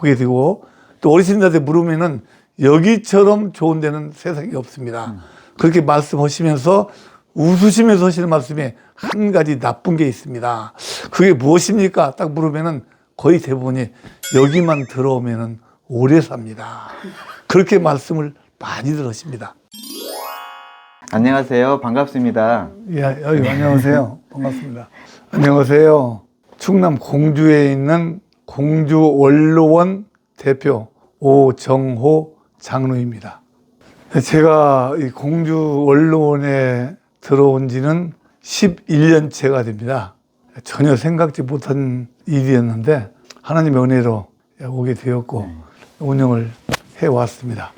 보게 되고 또 어르신들한테 물으면은 여기처럼 좋은 데는 세상에 없습니다. 그렇게 말씀하시면서 웃으시면서 하시는 말씀에 한 가지 나쁜 게 있습니다. 그게 무엇입니까? 딱 물으면은 거의 대부분이 여기만 들어오면은 오래 삽니다. 그렇게 말씀을 많이들 하십니다. 안녕하세요. 반갑습니다. 예, 여기 안녕하세요. 반갑습니다. 안녕하세요. 충남 공주에 있는 공주 원로원 대표 오정호 장로입니다. 제가 이 공주 원로원에 들어온 지는 11년째가 됩니다. 전혀 생각지 못한 일이었는데 하나님의 은혜로 오게 되었고 운영을 해왔습니다.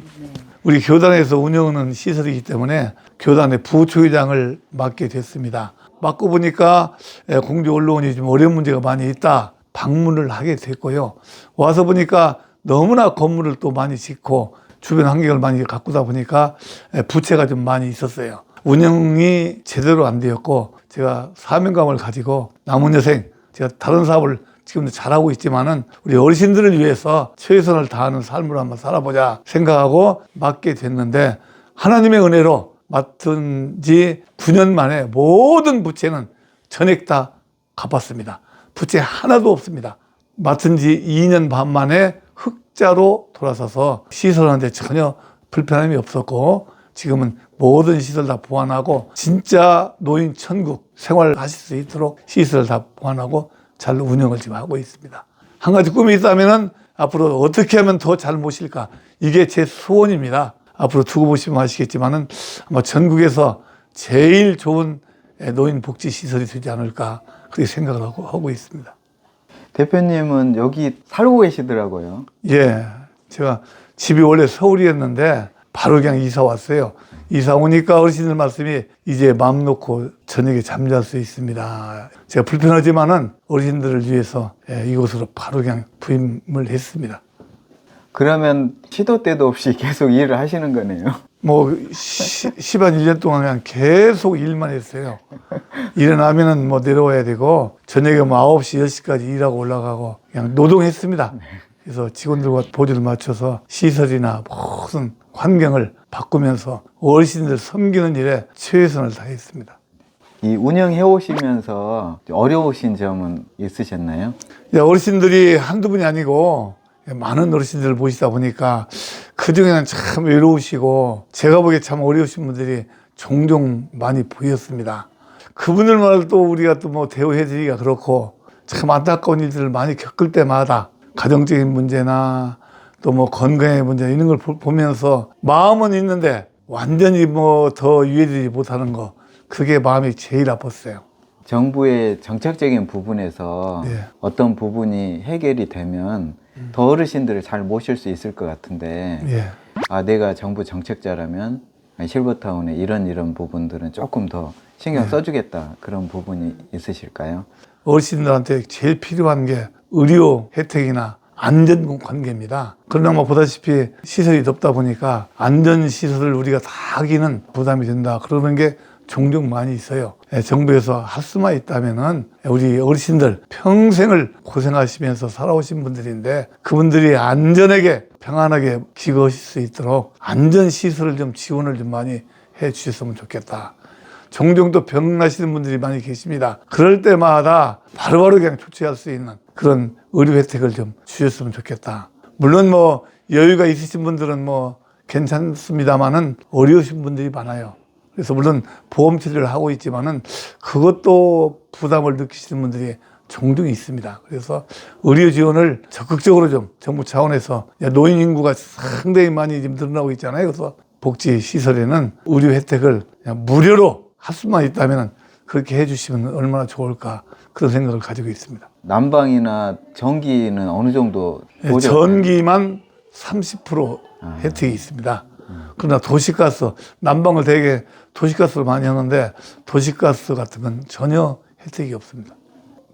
우리 교단에서 운영하는 시설이기 때문에 교단의 부초회장을 맡게 됐습니다. 맡고 보니까 에, 공주 언론이 좀 어려운 문제가 많이 있다. 방문을 하게 됐고요. 와서 보니까 너무나 건물을 또 많이 짓고 주변 환경을 많이 가꾸다 보니까 에, 부채가 좀 많이 있었어요. 운영이 제대로 안 되었고 제가 사명감을 가지고 남은 여생 제가 다른 사업을 지금도 잘하고 있지만은 우리 어르신들을 위해서 최선을 다하는 삶을 한번 살아보자 생각하고 맡게 됐는데 하나님의 은혜로 맡은 지 9년 만에 모든 부채는 전액 다 갚았습니다. 부채 하나도 없습니다. 맡은 지 2년 반 만에 흑자로 돌아서서 시설하는데 전혀 불편함이 없었고 지금은 모든 시설 다 보완하고 진짜 노인 천국 생활 하실 수 있도록 시설을 다 보완하고 잘 운영을 지금 하고 있습니다. 한 가지 꿈이 있다면은 앞으로 어떻게 하면 더 잘 모실까 이게 제 소원입니다. 앞으로 두고 보시면 아시겠지만은 아마 전국에서 제일 좋은 노인 복지 시설이 되지 않을까 그렇게 생각을 하고, 하고 있습니다. 대표님은 여기 살고 계시더라고요. 예, 제가 집이 원래 서울이었는데 바로 그냥 이사 왔어요. 이사 오니까 어르신들 말씀이 이제 마음 놓고 저녁에 잠잘 수 있습니다. 제가 불편하지만은 어르신들을 위해서 예, 이곳으로 바로 그냥 부임을 했습니다. 그러면 시도 때도 없이 계속 일을 하시는 거네요. 뭐 시, 10 한 1년 동안 그냥 계속 일만 했어요. 일어나면은 뭐 내려와야 되고 저녁에 뭐 9시, 10시까지 일하고 올라가고 그냥 노동했습니다. 그래서 직원들과 보조를 맞춰서 시설이나 모든 환경을 바꾸면서 어르신들 섬기는 일에 최선을 다했습니다. 이 운영해 오시면서 어려우신 점은 있으셨나요? 이제 어르신들이 한두 분이 아니고 많은 어르신들을 보시다 보니까 그 중에는 참 외로우시고 제가 보기에 참 어려우신 분들이 종종 많이 보였습니다. 그분들만 또 우리가 또 뭐 대우해드리기가 그렇고 참 안타까운 일들을 많이 겪을 때마다 가정적인 문제나 또 뭐 건강의 문제 이런 걸 보- 보면서 마음은 있는데 완전히 뭐 더 이해되지 못하는 거 그게 마음이 제일 아팠어요. 정부의 정책적인 부분에서 예. 어떤 부분이 해결이 되면 더 어르신들을 잘 모실 수 있을 것 같은데 예. 아 내가 정부 정책자라면 실버타운의 이런 이런 부분들은 조금 더 신경 써주겠다 그런 부분이 있으실까요? 어르신들한테 제일 필요한 게 의료 혜택이나 안전 관계입니다. 그러나 뭐 보다시피 시설이 덥다 보니까 안전 시설을 우리가 다 하기는 부담이 된다. 그러는 게 종종 많이 있어요. 예, 정부에서 할 수만 있다면은 우리 어르신들 평생을 고생하시면서 살아오신 분들인데 그분들이 안전하게 평안하게 기거하실 수 있도록 안전 시설을 좀 지원을 좀 많이 해 주셨으면 좋겠다. 종종 또 병나시는 분들이 많이 계십니다. 그럴 때마다 바로바로 그냥 조치할 수 있는 그런 의료 혜택을 좀 주셨으면 좋겠다. 물론 뭐 여유가 있으신 분들은 뭐 괜찮습니다만은 어려우신 분들이 많아요. 그래서 물론 보험 처리를 하고 있지만은 그것도 부담을 느끼시는 분들이 종종 있습니다. 그래서 의료 지원을 적극적으로 좀 정부 차원에서 노인 인구가 상당히 많이 지금 늘어나고 있잖아요. 그래서 복지 시설에는 의료 혜택을 무료로 할 수만 있다면 그렇게 해주시면 얼마나 좋을까 그런 생각을 가지고 있습니다. 난방이나 전기는 어느 정도 예, 보조- 전기만 30% 혜택이 있습니다. 그러나 도시가스, 난방을 되게 도시가스로 많이 하는데 도시가스 같은 건 전혀 혜택이 없습니다.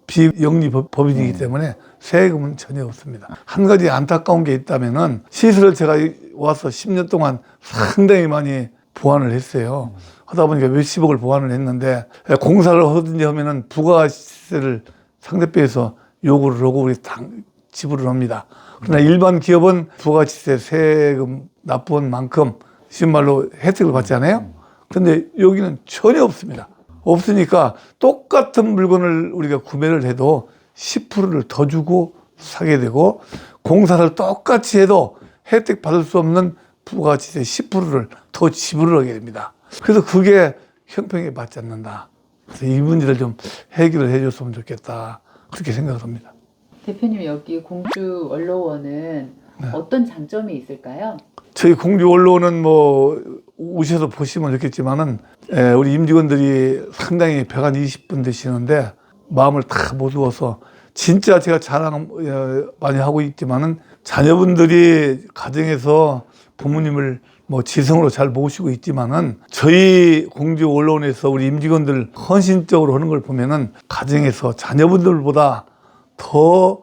비영리 법- 법인이기 때문에 세금은 전혀 없습니다. 한 가지 안타까운 게 있다면은 시설을 제가 와서 10년 동안 상당히 많이 보완을 했어요. 하다 보니까 몇십억을 보완을 했는데 공사를 하든지 하면은 부가세를 상대비에서 요구를 하고 우리 당 지불을 합니다. 그러나 일반 기업은 부가가치세 세금 납부한 만큼 쉬운 말로 혜택을 받잖아요. 근데 여기는 전혀 없습니다. 없으니까 똑같은 물건을 우리가 구매를 해도 10%를 더 주고 사게 되고 공사를 똑같이 해도 혜택 받을 수 없는 부가가치세 10%를 더 지불을 하게 됩니다. 그래서 그게 형평에 맞지 않는다. 그래서 이 문제를 좀 해결을 해줬으면 좋겠다. 그렇게 생각을 합니다. 대표님 여기 공주 원로원은 네. 어떤 장점이 있을까요? 저희 공주 언론은 뭐 오셔서 보시면 좋겠지만은 에, 우리 임직원들이 상당히 120분 되시는데 마음을 다 모두어서 진짜 제가 자랑 어, 많이 하고 있지만은 자녀분들이 가정에서 부모님을 뭐 지성으로 잘 모시고 있지만은 저희 공주 언론에서 우리 임직원들 헌신적으로 하는 걸 보면은 가정에서 자녀분들보다 더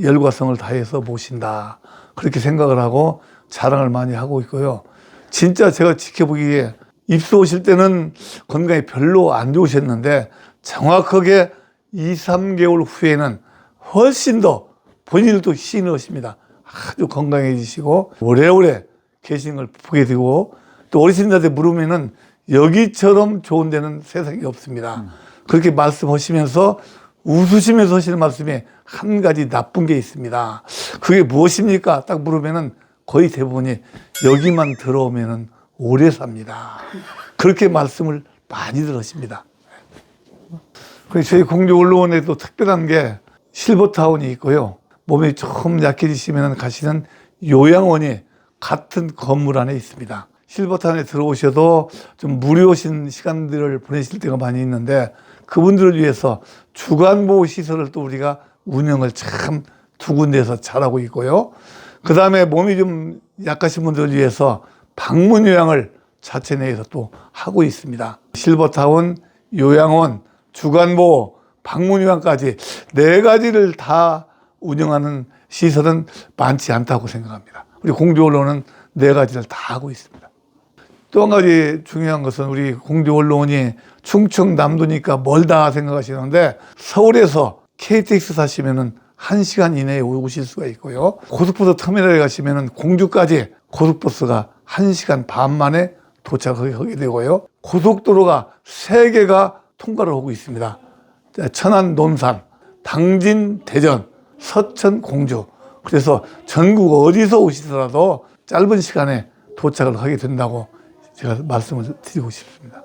열과성을 다해서 모신다. 그렇게 생각을 하고 자랑을 많이 하고 있고요. 진짜 제가 지켜보기에 입수 오실 때는 건강이 별로 안 좋으셨는데 정확하게 2, 3개월 후에는 훨씬 더 본인도 시인을 하십니다. 아주 건강해지시고 오래오래 계신 걸 보게 되고 또 어르신들한테 물으면은 여기처럼 좋은 데는 세상에 없습니다. 그렇게 말씀하시면서 웃으시면서 하시는 말씀이 한 가지 나쁜 게 있습니다. 그게 무엇입니까? 딱 물으면은 거의 대부분이 여기만 들어오면은 오래 삽니다. 그렇게 말씀을 많이 들으십니다. 그래서 저희 공주 언론에도 특별한 게 실버타운이 있고요. 몸이 조금 약해지시면 가시는 요양원이 같은 건물 안에 있습니다. 실버타운에 들어오셔도 좀 무료신 시간들을 보내실 때가 많이 있는데 그분들을 위해서 주간보호 시설을 또 우리가 운영을 참 두 군데에서 잘하고 있고요. 그 다음에 몸이 좀 약하신 분들을 위해서 방문 요양을 자체 내에서 또 하고 있습니다. 실버타운, 요양원, 주간보호, 방문 요양까지 네 가지를 다 운영하는 시설은 많지 않다고 생각합니다. 우리 공주 언론은 네 가지를 다 하고 있습니다. 또 한 가지 중요한 것은 우리 공주 언론이 충청 남도니까 멀다 생각하시는데 서울에서 KTX 타시면은 1시간 이내에 오실 수가 있고요. 고속버스 터미널에 가시면은 공주까지 고속버스가 1시간 반 만에 도착하게 되고요. 고속도로가 세개가 통과를 하고 있습니다. 천안, 논산, 당진, 대전, 서천, 공주. 그래서 전국 어디서 오시더라도 짧은 시간에 도착을 하게 된다고 제가 말씀을 드리고 싶습니다.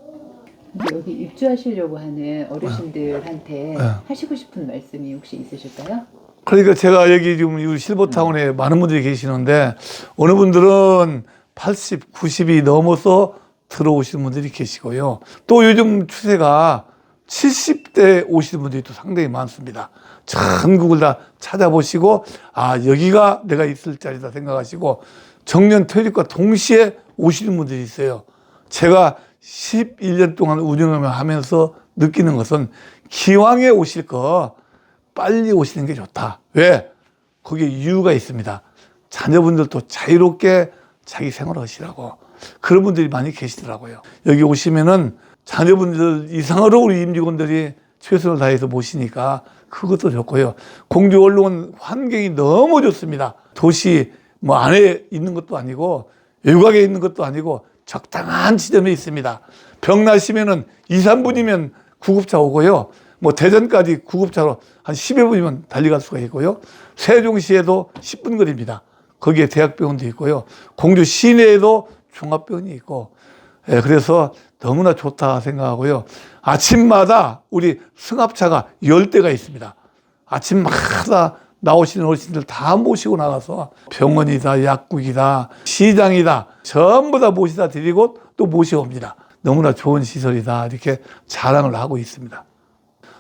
여기 입주하시려고 하는 어르신들한테 네. 하시고 싶은 말씀이 혹시 있으실까요? 그러니까 제가 여기 지금 이 실버타운에 많은 분들이 계시는데 어느 분들은 80, 90이 넘어서 들어오시는 분들이 계시고요. 또 요즘 추세가 70대 오시는 분들이 또 상당히 많습니다. 전국을 다 찾아보시고 아 여기가 내가 있을 자리다 생각하시고 정년 퇴직과 동시에 오시는 분들이 있어요. 제가 11년 동안 운영을 하면서 느끼는 것은 기왕에 오실 거 빨리 오시는 게 좋다. 왜? 거기에 이유가 있습니다. 자녀분들도 자유롭게 자기 생활을 하시라고. 그런 분들이 많이 계시더라고요. 여기 오시면은 자녀분들 이상으로 우리 임직원들이 최선을 다해서 모시니까 그것도 좋고요. 공주 언론 환경이 너무 좋습니다. 도시 뭐 안에 있는 것도 아니고 외곽에 있는 것도 아니고 적당한 지점에 있습니다. 병 나시면은 2, 3분이면 구급차 오고요. 뭐 대전까지 구급차로 한 10여 분이면 달려갈 수가 있고요. 세종시에도 10분 거리입니다. 거기에 대학병원도 있고요. 공주 시내에도 종합병원이 있고, 예, 그래서 너무나 좋다 생각하고요. 아침마다 우리 승합차가 10대가 있습니다. 아침마다 나오시는 어르신들 다 모시고 나가서 병원이다, 약국이다, 시장이다, 전부 다 모시다 드리고 또 모셔옵니다. 너무나 좋은 시설이다. 이렇게 자랑을 하고 있습니다.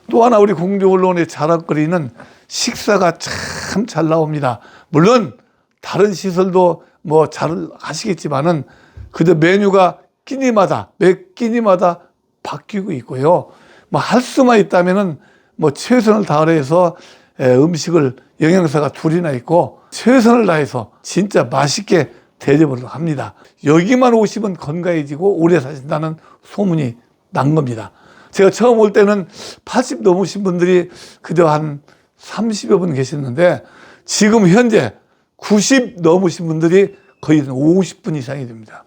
또 하나 우리 공주 언론의 자랑거리는 식사가 참 잘 나옵니다. 물론 다른 시설도 뭐잘 하시겠지만은 그저 메뉴가 끼니마다 매 끼니마다 바뀌고 있고요. 뭐 할 수만 있다면은 뭐 최선을 다해서 에, 음식을 영양사가 둘이나 있고 최선을 다해서 진짜 맛있게 대접을 합니다. 여기만 오시면 건강해지고 오래 사신다는 소문이 난 겁니다. 제가 처음 올 때는 80 넘으신 분들이 그저 한 30여 분 계셨는데 지금 현재 90 넘으신 분들이 거의 50분 이상이 됩니다.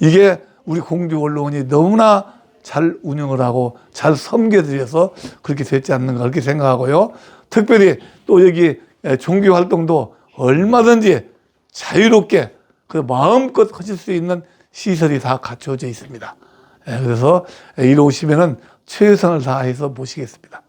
이게 우리 공주 언론이 너무나 잘 운영을 하고 잘 섬겨드려서 그렇게 됐지 않는가 그렇게 생각하고요. 특별히 또 여기 종교 활동도 얼마든지 자유롭게 그 마음껏 하실 수 있는 시설이 다 갖춰져 있습니다. 예, 그래서 이리 오시면은 최선을 다해서 모시겠습니다.